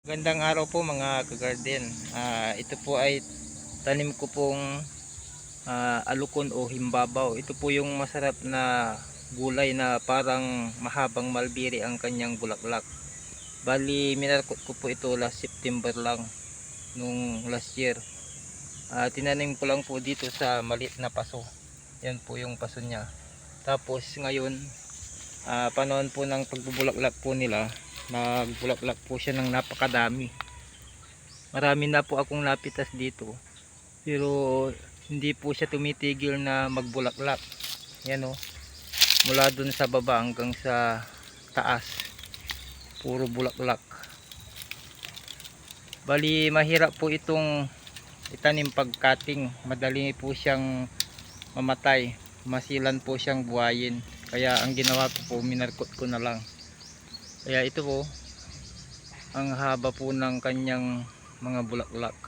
Gandang araw po mga kagarden. Ah, ito po ay tanim ko pong ah, alukon o himbabaw. Ito po yung masarap na gulay na parang mahabang malbiri ang kanyang bulaklak. Bali, minarkot ko po ito last September lang nung last year. Ah, tinanim ko lang po dito sa maliit na paso. Yan po yung paso niya. Tapos ngayon, ah, panahon po ng pagbubulaklak po nila, nagbulaklak po siya ng napakadami. Marami na po akong napitas dito. Pero hindi po siya tumitigil na magbulaklak. Yan o. Mula dun sa baba hanggang sa taas. Puro bulaklak. Bali mahirap po itong itanim pagkating. Madali po siyang mamatay. Masilan po siyang buhayin. Kaya ang ginawa ko po minarkot ko na lang kaya ito po, ang haba po ng kanyang mga bulaklak.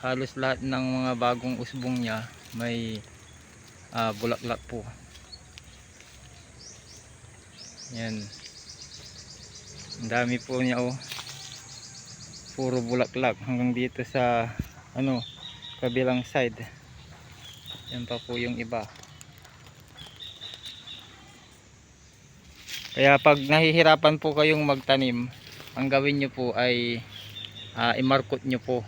Halos lahat ng mga bagong usbong niya may ah, bulaklak po. Yan. Ang dami po niya oh. Puro bulaklak hanggang dito sa ano, kabilang side. Yan pa po yung iba. Kaya pag nahihirapan po kayong magtanim, ang gawin nyo po ay ah, imarkot nyo po.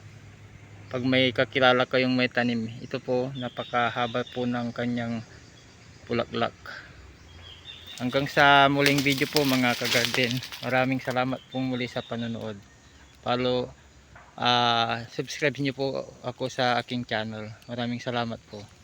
Pag may kakilala kayong may tanim, ito po napakahaba po ng kanyang bulaklak. Hanggang sa muling video po mga kagarden. Maraming salamat po muli sa panonood. Follow, ah, subscribe nyo po ako sa aking channel. Maraming salamat po.